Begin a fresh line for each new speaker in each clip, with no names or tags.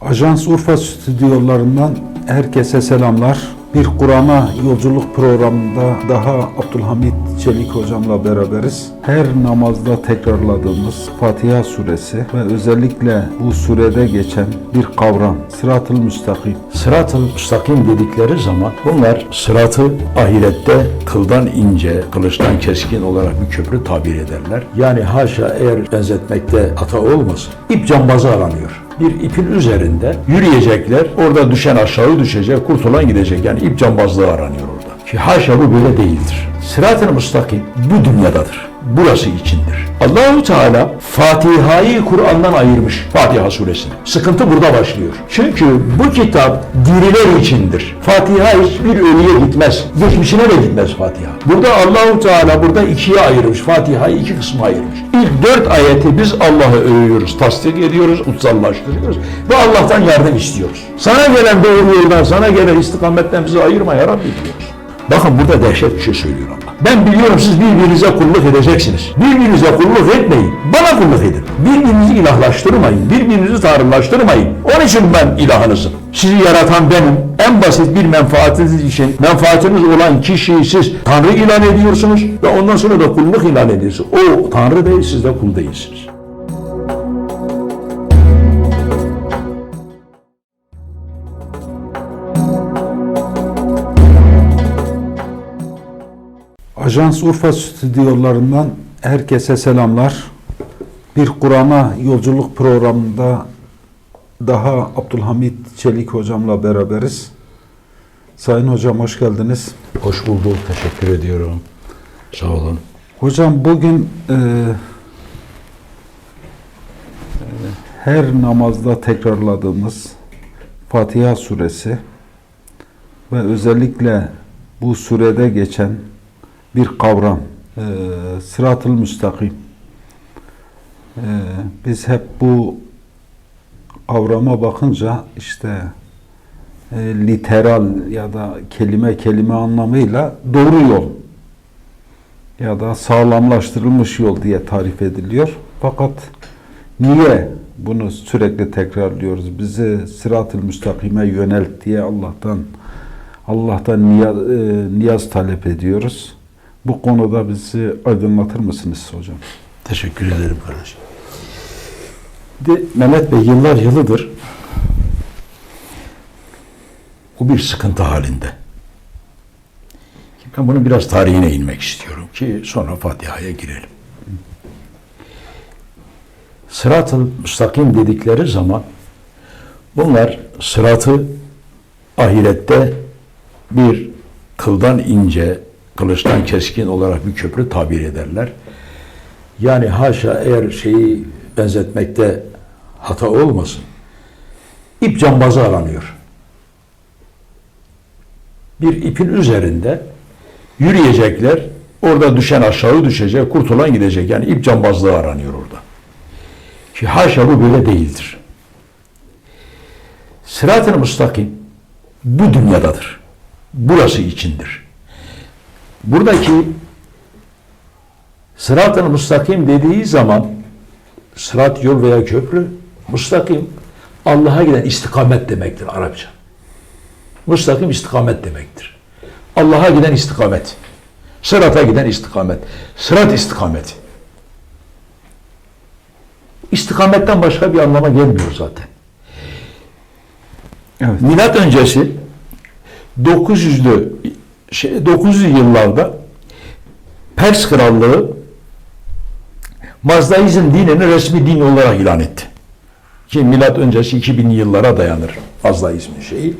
Ajans Urfa stüdyolarından herkese selamlar. Bir Kur'an'a yolculuk programında daha Abdülhamit Çelik hocamla beraberiz. Her namazda tekrarladığımız Fatiha suresi ve özellikle bu surede geçen bir kavram Sırat-ı Müstakim.
Sırat-ı müstakim dedikleri zaman bunlar sıratı ahirette kıldan ince, kılıçtan keskin olarak bir köprü tabir ederler. Yani haşa eğer benzetmekte hata olmasın, ip cambazı aranıyor. Bir ipin üzerinde yürüyecekler, orada düşen aşağı düşecek, kurtulan gidecek. Yani ip cambazlığı aranıyor orada. Ki haşa bu böyle değildir. Sırat-ı müstakim bu dünyadadır. Burası içindir. Allahu Teala Fatiha'yı Kur'an'dan ayırmış. Fatiha suresini. Sıkıntı burada başlıyor. Çünkü bu kitap diriler içindir. Fatiha hiçbir ölüye gitmez. Geçmişine de gitmez Fatiha. Burada Allahu Teala burada ikiye ayırmış. Fatiha'yı iki kısma ayırmış. İlk dört ayeti biz Allah'ı övüyoruz, tasdik ediyoruz, kutsallaştırıyoruz ve Allah'tan yardım istiyoruz. Sana gelen doğru yoldan, sana gelen istikametten bizi ayırma ya Rabbi diyoruz. Bakın burada dehşet bir şey söylüyor Allah. Ben biliyorum siz birbirinize kulluk edeceksiniz. Birbirinize kulluk etmeyin. Bana kulluk edin. Birbirinizi ilahlaştırmayın. Birbirinizi tanrılaştırmayın. Onun için ben ilahınızım. Sizi yaratan benim. En basit bir menfaatiniz için menfaatiniz olan kişiyi siz tanrı ilan ediyorsunuz ve ondan sonra da kulluk ilan ediyorsunuz. O tanrı değil siz de kul değilsiniz.
Ajans Urfa stüdyolarından herkese selamlar. Bir Kur'an'a yolculuk programında daha Abdülhamit Çelik hocamla beraberiz. Sayın hocam hoş geldiniz.
Hoş bulduk. Teşekkür ediyorum. Sağ olun.
Hocam bugün e, e, her namazda tekrarladığımız Fatiha suresi ve özellikle bu surede geçen bir kavram e, Sırat-ı Müstakim. E, biz hep bu kavrama bakınca işte e, literal ya da kelime kelime anlamıyla doğru yol ya da sağlamlaştırılmış yol diye tarif ediliyor. Fakat niye bunu sürekli tekrarlıyoruz? Bizi sırat-ı müstakime yönelt diye Allah'tan Allah'tan niyaz, e, niyaz talep ediyoruz. Bu konuda bizi aydınlatır mısınız hocam?
Teşekkür ederim kardeşim. De Mehmet Bey yıllar yılıdır bu bir sıkıntı halinde. Ben bunun biraz tarihine inmek istiyorum ki sonra Fatiha'ya girelim. Sırat-ı müstakim dedikleri zaman bunlar sıratı ahirette bir kıldan ince, kılıçtan keskin olarak bir köprü tabir ederler. Yani haşa eğer şeyi benzetmekte hata olmasın. İp cambazı aranıyor. Bir ipin üzerinde yürüyecekler. Orada düşen aşağı düşecek, kurtulan gidecek. Yani ip cambazlığı aranıyor orada. Ki haşa bu böyle değildir. Sırat-ı müstakim bu dünyadadır. Burası içindir. Buradaki Sırat-ı müstakim dediği zaman sırat yol veya köprü müstakim Allah'a giden istikamet demektir Arapça. Müstakim istikamet demektir. Allah'a giden istikamet. Sırata giden istikamet. Sırat istikameti. İstikametten başka bir anlama gelmiyor zaten.
Evet.
Milat öncesi 900'lü şey, 900'lü yıllarda Pers Krallığı Mazdaizm dinini resmi din olarak ilan etti. Ki milat öncesi 2000 yıllara dayanır Mazdaizmin şeyi.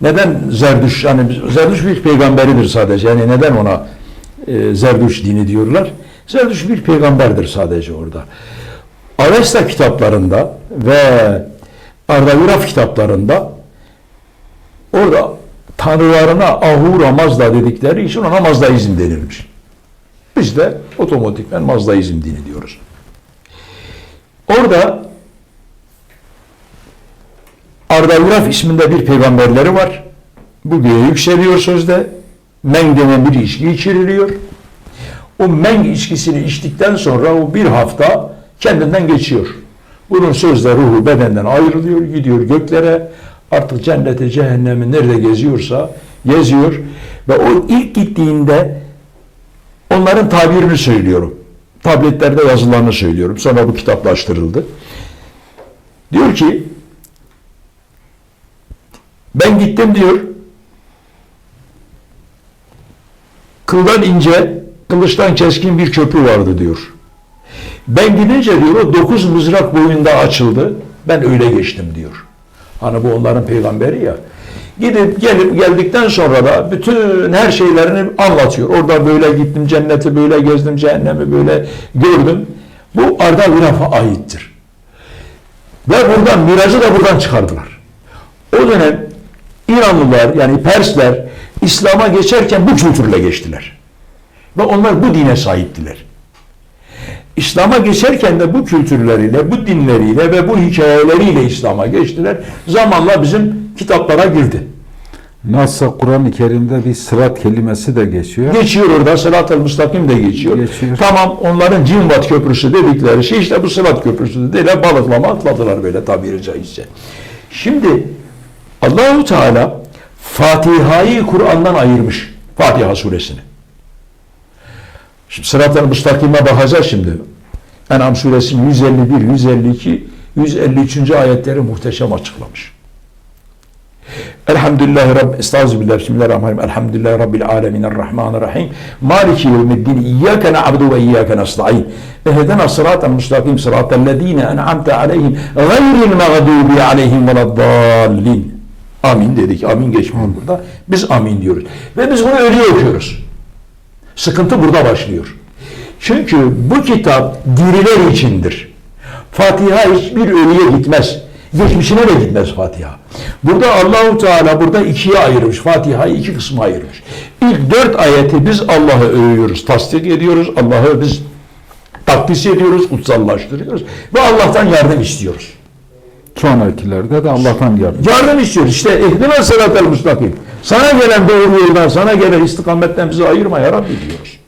Neden Zerdüş, hani Zerdüş bir peygamberidir sadece. Yani neden ona e, Zerdüş dini diyorlar? Zerdüş bir peygamberdir sadece orada. Avesta kitaplarında ve Ardaviraf kitaplarında orada tanrılarına Ahura Mazda dedikleri için ona Mazdaizm denilmiş. Biz de otomatikmen Mazdaizm dini diyoruz. Orada Ardaviraf isminde bir peygamberleri var. Bu göğe yükseliyor sözde. Meng denen bir içki içiriliyor. O meng içkisini içtikten sonra o bir hafta kendinden geçiyor. Bunun sözde ruhu bedenden ayrılıyor, gidiyor göklere. Artık cenneti, cehennemi nerede geziyorsa geziyor. Ve o ilk gittiğinde onların tabirini söylüyorum. Tabletlerde yazılarını söylüyorum. Sonra bu kitaplaştırıldı. Diyor ki ben gittim diyor. Kıldan ince, kılıçtan keskin bir köprü vardı diyor. Ben gidince diyor o dokuz mızrak boyunda açıldı. Ben öyle geçtim diyor. Hani bu onların peygamberi ya. Gidip gelip geldikten sonra da bütün her şeylerini anlatıyor. Orada böyle gittim, cenneti böyle gezdim, cehennemi böyle gördüm. Bu Arda Viraf'a aittir. Ve buradan miracı da buradan çıkardılar. O dönem İranlılar yani Persler İslam'a geçerken bu kültürle geçtiler. Ve onlar bu dine sahiptiler. İslam'a geçerken de bu kültürleriyle, bu dinleriyle ve bu hikayeleriyle İslam'a geçtiler. Zamanla bizim kitaplara girdi.
Nasıl Kur'an-ı Kerim'de bir sırat kelimesi de geçiyor.
Geçiyor orada sırat-ı müstakim de geçiyor.
Geçiyor.
Tamam onların Cinvat Köprüsü dedikleri şey işte bu sırat köprüsü dediler. Balıklama atladılar böyle tabiri caizse. Şimdi Allahu Teala Fatiha'yı Kur'an'dan ayırmış. Fatiha suresini. Şimdi sırat-ı müstakime bakacağız şimdi. En'am suresinin 151, 152, 153. ayetleri muhteşem açıklamış. Elhamdülillahi Rabbi, estağfirullah, bismillahirrahmanirrahim. Elhamdülillahi Rabbil alemin, errahmanirrahim. Maliki yevmiddin, iyyâke na'budu ve iyyâke nesta'in. Ehdena sıratel müstakim, sıratellezîne en'amte aleyhim, gayril mağdubi aleyhim veleddallin. Amin dedik, amin geçmiyor burada. Biz amin diyoruz. Ve biz bunu öyle okuyoruz. Sıkıntı burada başlıyor. Çünkü bu kitap diriler içindir. Fatiha hiçbir ölüye gitmez. Geçmişine de gitmez Fatiha. Burada Allahu Teala burada ikiye ayırmış. Fatiha'yı iki kısma ayırmış. İlk dört ayeti biz Allah'ı övüyoruz, tasdik ediyoruz. Allah'ı biz takdis ediyoruz, kutsallaştırıyoruz. Ve Allah'tan yardım istiyoruz.
Sonrakilerde de Allah'tan yardım.
Yardım istiyoruz. İşte ehdina sıratel müstakim. Sana gelen doğru yoldan, sana gelen istikametten bizi ayırma ya Rabbi diyoruz.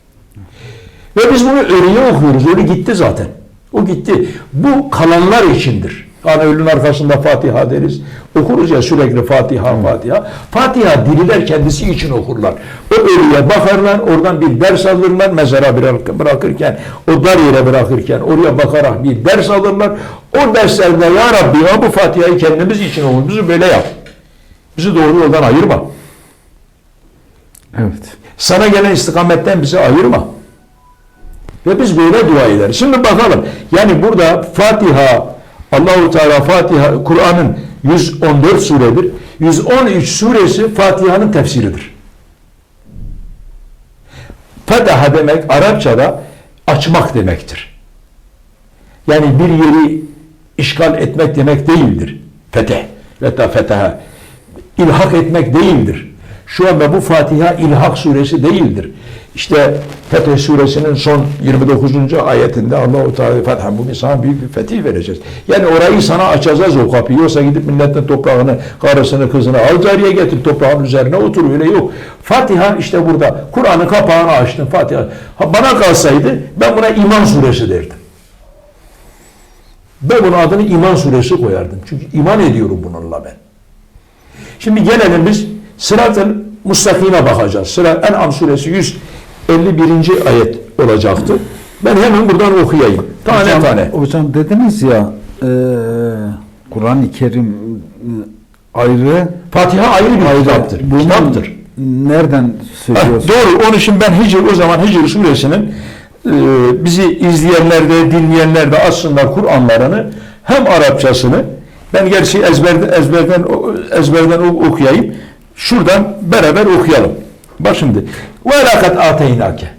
Ve biz bunu ölüye okuyoruz. Ölü gitti zaten. O gitti. Bu kalanlar içindir. Hani ölünün arkasında Fatiha deriz. Okuruz ya sürekli Fatiha, Fatiha. Fatiha diriler kendisi için okurlar. O ölüye bakarlar, oradan bir ders alırlar. Mezara bırak- bırakırken, o dar yere bırakırken oraya bakarak bir ders alırlar. O derslerde ya Rabbi ya bu Fatiha'yı kendimiz için okur. Bizi böyle yap. Bizi doğru yoldan ayırma.
Evet.
Sana gelen istikametten bizi ayırma. Ve biz böyle dua ederiz. Şimdi bakalım. Yani burada Fatiha, Allahu Teala Fatiha, Kur'an'ın 114 suredir. 113 suresi Fatiha'nın tefsiridir. Fetaha demek Arapçada açmak demektir. Yani bir yeri işgal etmek demek değildir. Feteh. Veta fetaha. İlhak etmek değildir. Şu anda bu Fatiha İlhak suresi değildir. İşte Fetih suresinin son 29. ayetinde Allahu Teala Fethem bugün sana büyük bir fetih vereceğiz. Yani orayı sana açacağız o kapıyı. Yoksa gidip milletin toprağını, karısını, kızını al cariye getir toprağın üzerine otur öyle yok. Fatiha işte burada. Kur'an'ın kapağını açtın Fatiha. Ha, bana kalsaydı ben buna iman suresi derdim. Ben bunun adını iman suresi koyardım. Çünkü iman ediyorum bununla ben. Şimdi gelelim biz sırat-ı mustakime bakacağız. Sıra En'am suresi 151. ayet olacaktı. Ben hemen buradan okuyayım. Tane
hocam,
tane.
Hocam dediniz ya e, Kur'an-ı Kerim e, ayrı
Fatiha ayrı bir kitaptır.
Bunu
Kitaptır.
Nereden
Ha,
söylüyorsunuz?
doğru. Onun için ben Hicr o zaman Hicr suresinin e, bizi izleyenler de dinleyenler de aslında Kur'anlarını hem Arapçasını ben gerçi ezberden ezberden ezberden ok- okuyayım. Şuradan beraber okuyalım. Bak şimdi. Ve lakat ateynake.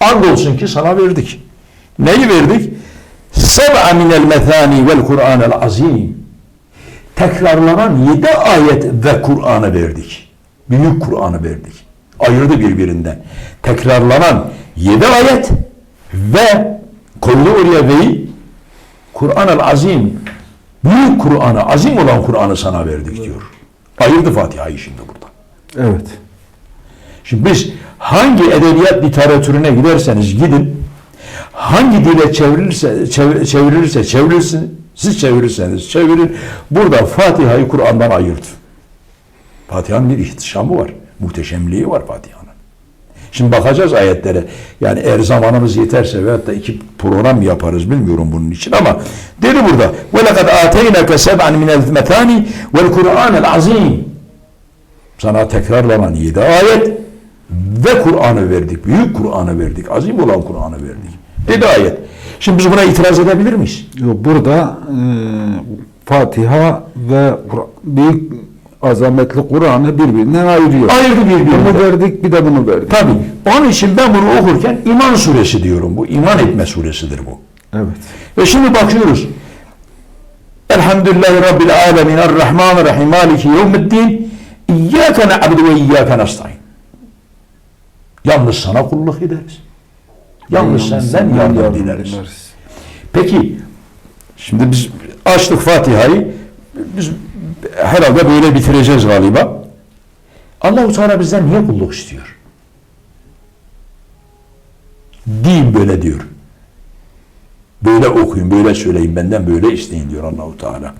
Andolsun ki sana verdik. Neyi verdik? Seb'a minel methani vel Kur'anel azim. Tekrarlanan yedi ayet ve Kur'an'ı verdik. Büyük Kur'an'ı verdik. Ayırdı birbirinden. Tekrarlanan yedi ayet ve koydu oraya veyi Kur'an-ı azim büyük Kur'an'ı, azim olan Kur'an'ı sana verdik diyor. Ayırdı Fatiha'yı şimdi burada.
Evet.
Şimdi biz hangi edebiyat literatürüne giderseniz gidin, hangi dile çevrilirse çevir- çevrilirse çevrilsin siz çevirirseniz çevirin burada Fatiha'yı Kur'an'dan ayırt. Fatiha'nın bir ihtişamı var. Muhteşemliği var Fatiha'nın. Şimdi bakacağız ayetlere. Yani eğer zamanımız yeterse veyahut da iki program yaparız bilmiyorum bunun için ama dedi burada وَلَقَدْ آتَيْنَكَ سَبْعًا مِنَ الْمَثَانِ وَالْقُرْآنَ الْعَظِيمِ Sana tekrarlanan yedi ayet ve Kur'an'ı verdik. Büyük Kur'an'ı verdik. Azim olan Kur'an'ı verdik. Dedi ayet. Şimdi biz buna itiraz edebilir miyiz?
Burada e, Fatiha ve büyük azametli Kur'an'ı birbirinden ayırıyor.
Ayırdı birbirinden.
Bunu verdik bir de bunu verdik.
Tabii. Onun için ben bunu okurken iman suresi diyorum bu. İman etme suresidir bu.
Evet.
Ve şimdi bakıyoruz. Elhamdülillahi Rabbil alemin Errahmanirrahim Maliki yevmiddin İyyâke na'budu ve iyyâke nestaîn Yalnız sana kulluk ederiz. Yalnız senden yardım dileriz. Peki şimdi biz açtık Fatiha'yı biz herhalde böyle bitireceğiz galiba. Allahu Teala bizden niye kulluk istiyor? Din böyle diyor. Böyle okuyun, böyle söyleyin, benden böyle isteyin diyor Allahu Teala.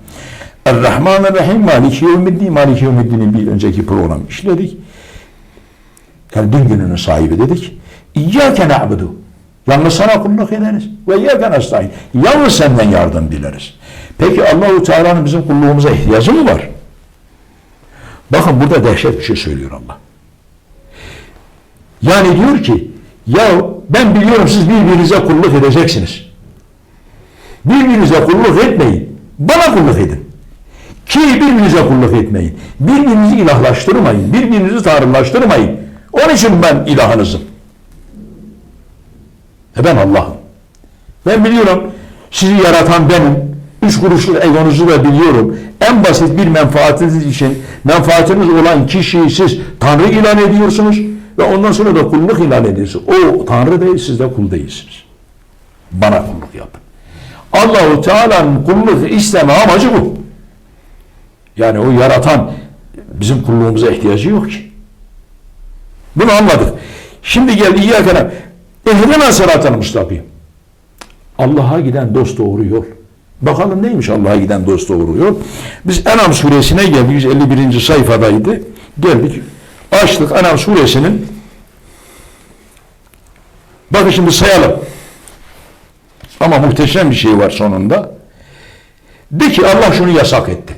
Er-Rahman Rahim Maliki Yevmiddin. Maliki Yevmiddin'in bir önceki program işledik. Din gününün sahibi dedik. İyyâke na'budu. Yalnız sana kulluk ederiz. Ve iyyâke nestaîn. Yalnız senden yardım dileriz. Peki Allahu Teala'nın bizim kulluğumuza ihtiyacı mı var? Bakın burada dehşet bir şey söylüyor Allah. Yani diyor ki ya ben biliyorum siz birbirinize kulluk edeceksiniz. Birbirinize kulluk etmeyin. Bana kulluk edin. Ki birbirinize kulluk etmeyin. Birbirinizi ilahlaştırmayın. Birbirinizi tanrılaştırmayın. Onun için ben ilahınızım. E ben Allah'ım. Ben biliyorum sizi yaratan benim. Üç kuruşluk egonuzu da biliyorum. En basit bir menfaatiniz için menfaatiniz olan kişiyi siz Tanrı ilan ediyorsunuz ve ondan sonra da kulluk ilan ediyorsunuz. O Tanrı değil, siz de kul değilsiniz. Bana kulluk yapın. Allahu Teala'nın kulluk isteme amacı bu. Yani o yaratan bizim kulluğumuza ihtiyacı yok ki. Bunu anladık. Şimdi geldi İyyâkene. Ehdena sıratel mustakim. Allah'a giden dost doğru yol. Bakalım neymiş Allah'a giden dost doğru yol. Biz Enam suresine geldik. 151. sayfadaydı. Geldik. Açtık Enam suresinin. Bakın şimdi sayalım. Ama muhteşem bir şey var sonunda. De ki Allah şunu yasak etti.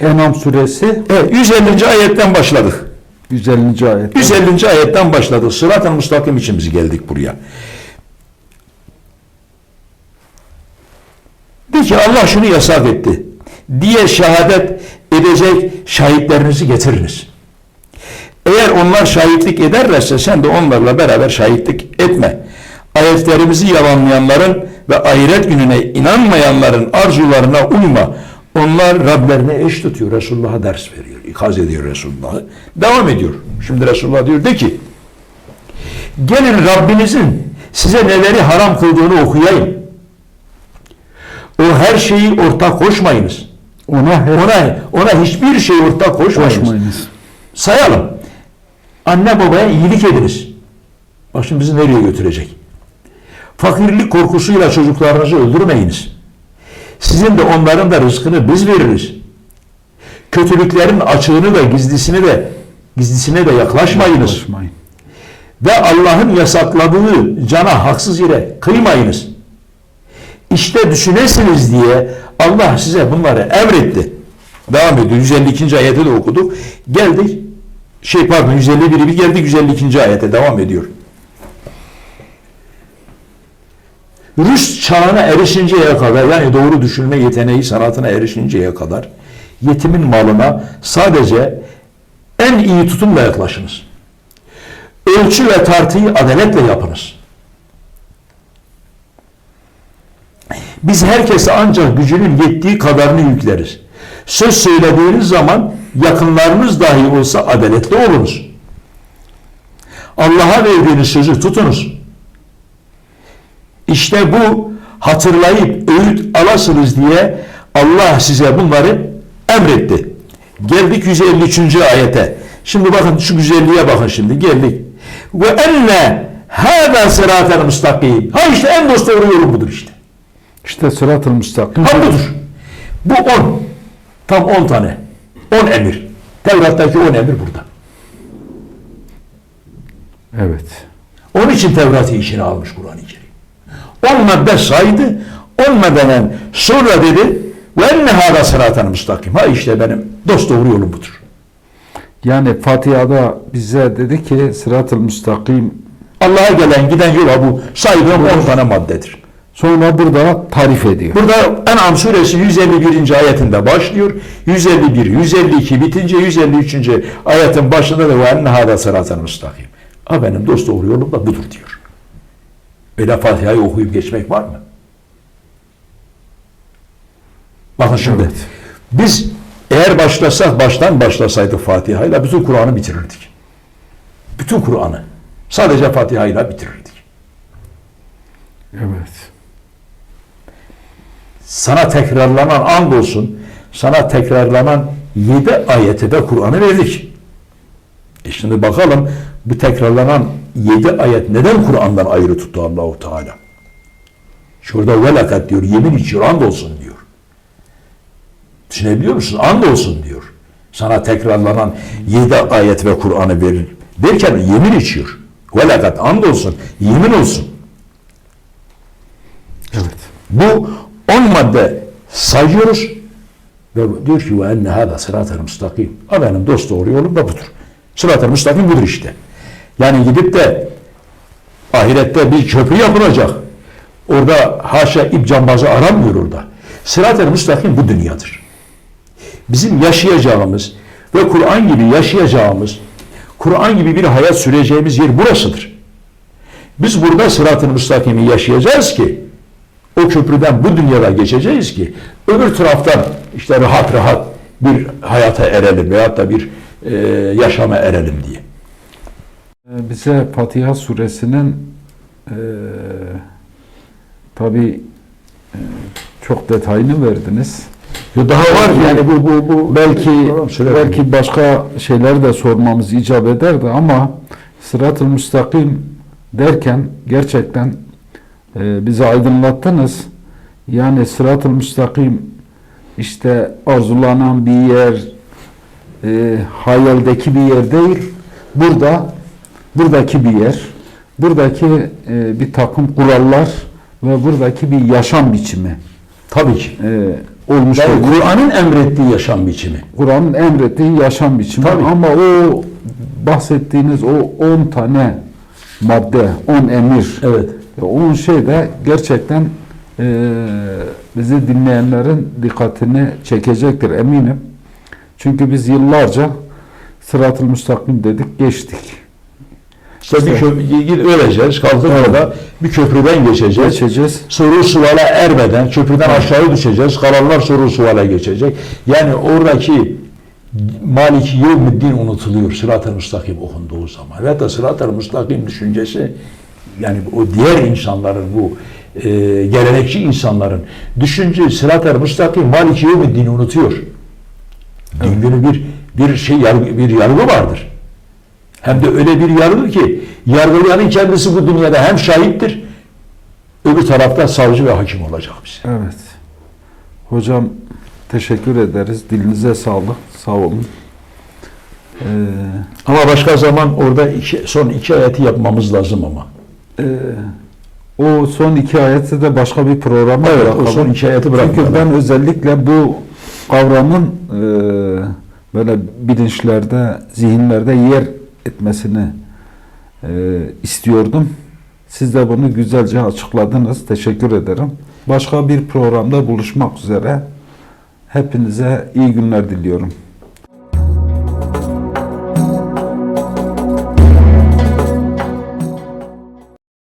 Enam suresi
Evet 150. ayetten başladık.
150. ayet.
150. ayetten başladık. Sırat-ı müstakim için biz geldik buraya. De ki Allah şunu yasak etti. Diye şehadet edecek şahitlerinizi getiriniz. Eğer onlar şahitlik ederlerse sen de onlarla beraber şahitlik etme. Ayetlerimizi yalanlayanların ve ahiret gününe inanmayanların arzularına uyma. Onlar Rablerine eş tutuyor. Resulullah'a ders veriyor. İkaz ediyor Resulullah'ı. Devam ediyor. Şimdi Resulullah diyor de ki gelin Rabbinizin size neleri haram kıldığını okuyayım. O her şeyi ortak koşmayınız.
Ona her
Ona, ona hiçbir şey ortak koşmayınız.
koşmayınız.
Sayalım. Anne babaya iyilik ediniz. Bak şimdi bizi nereye götürecek? Fakirlik korkusuyla çocuklarınızı öldürmeyiniz. Sizin de onların da rızkını biz veririz. Kötülüklerin açığını da gizlisini de gizlisine de yaklaşmayınız.
Koşmayın.
Ve Allah'ın yasakladığı cana haksız yere kıymayınız. İşte düşünesiniz diye Allah size bunları emretti. Devam ediyor. 152. ayeti de okuduk. Geldik. Şey pardon 151'i bir geldik 152. ayete devam ediyor. Rüst çağına erişinceye kadar yani doğru düşünme yeteneği sanatına erişinceye kadar yetimin malına sadece en iyi tutumla yaklaşınız. Ölçü ve tartıyı adaletle yapınız. Biz herkese ancak gücünün yettiği kadarını yükleriz. Söz söylediğiniz zaman yakınlarınız dahi olsa adaletli olunuz. Allah'a verdiğiniz sözü tutunuz. İşte bu hatırlayıp öğüt alasınız diye Allah size bunları emretti. Geldik 153. ayete. Şimdi bakın şu güzelliğe bakın şimdi geldik. Ve enne Hâdâ sırâten müstakim. Ha işte en dost doğru yolu budur işte.
İşte sırat-ı müstakim.
Ha budur. Bu on. Tam on tane. On emir. Tevrat'taki on emir burada.
Evet.
Onun için Tevrat'ı içine almış Kur'an-ı Kerim. On madde saydı. On maddeden sonra dedi ve enne hâdâ sırâten müstakim. Ha işte benim dost doğru yolum budur.
Yani Fatiha'da bize dedi ki sırat-ı müstakim
Allah'a gelen giden yola bu saydığım on tane maddedir.
sonra burada tarif ediyor.
Burada En'am suresi 151. ayetinde başlıyor. 151, 152 bitince 153. ayetin başında da ve enne hâdâ sırâten müstakim. Ha benim dost doğru yolum da budur diyor. Öyle Fatiha'yı okuyup geçmek var mı? Bakın şimdi
Evet.
biz eğer başlasak baştan başlasaydık Fatiha'yla bütün Kur'an'ı bitirirdik. Bütün Kur'an'ı. Sadece Fatiha'yla bitirirdik.
Evet.
sana tekrarlanan and olsun, sana tekrarlanan yedi ayeti de Kur'an'ı verdik. E şimdi bakalım bu tekrarlanan yedi ayet neden Kur'an'dan ayrı tuttu Allahu Teala? Şurada velakat diyor, yemin içiyor, and olsun diyor. Düşünebiliyor musun? And olsun diyor. Sana tekrarlanan yedi ayet ve Kur'an'ı verir. Derken yemin içiyor. Velakat and olsun, yemin olsun.
Evet.
Bu on madde sayıyoruz ve diyor ki ve enne hâdâ sırâtel müstakim. Ha benim dost doğru yolum da budur. Sırat-ı müstakim budur işte. Yani gidip de ahirette bir köprü yapılacak. Orada haşa ip cambazı aranmıyor orada. Sırat-ı müstakim bu dünyadır. Bizim yaşayacağımız ve Kur'an gibi yaşayacağımız, Kur'an gibi bir hayat süreceğimiz yer burasıdır. Biz burada sırat-ı müstakimi yaşayacağız ki o köprüden bu dünyada geçeceğiz ki öbür taraftan işte rahat rahat bir hayata erelim veyahut da bir e, yaşama erelim diye.
Ee, Bize Fatiha suresinin eee tabi çok detayını verdiniz.
Daha var yani bu bu bu
Belki belki başka şeyler de sormamız icap ederdi ama sırat-ı müstakim derken gerçekten e, bizi aydınlattınız. Yani sırat-ı müstakim işte arzulanan bir yer, e, hayaldeki bir yer değil. Burada, buradaki bir yer, buradaki e, bir takım kurallar ve buradaki bir yaşam biçimi
tabii ki.
e, olmuş
Yani
oluyor.
Kur'an'ın emrettiği yaşam biçimi.
Kur'an'ın emrettiği yaşam biçimi
Tabii.
ama o bahsettiğiniz o 10 tane madde, 10 emir,
Evet.
10 şey de gerçekten e, bizi dinleyenlerin dikkatini çekecektir eminim. Çünkü biz yıllarca sırat-ı müstakim dedik, geçtik.
İşte bir köprü öleceğiz, kalkıp
Evet.
orada bir köprüden geçeceğiz.
Geçeceğiz.
soru suala ermeden köprüden aşağı düşeceğiz. Kalanlar soru suala geçecek. Yani oradaki Maliki Yevmiddin unutuluyor sırat-ı müstakim okunduğu zaman. Ve da sırat-ı müstakim düşüncesi yani o diğer insanların bu e, gelenekçi insanların düşünce sırat-ı müstakim Maliki Yevmiddin'i unutuyor. Din günü bir bir şey yargı, bir yargı vardır. Hem de öyle bir yargı ki yargılayanın kendisi bu dünyada hem şahittir öbür tarafta savcı ve hakim olacak bize.
Evet. Hocam teşekkür ederiz. Dilinize sağlık. Sağ olun. Ee,
Ama başka zaman orada iki, son iki ayeti yapmamız lazım ama.
e, o son iki ayeti de başka bir programa
Evet, o
bırakalım.
son iki ayeti
Çünkü
bırakmayalım.
ben özellikle bu kavramın e, böyle bilinçlerde, zihinlerde yer etmesini e, istiyordum. Siz de bunu güzelce açıkladınız. Teşekkür ederim. Başka bir programda buluşmak üzere. Hepinize iyi günler diliyorum.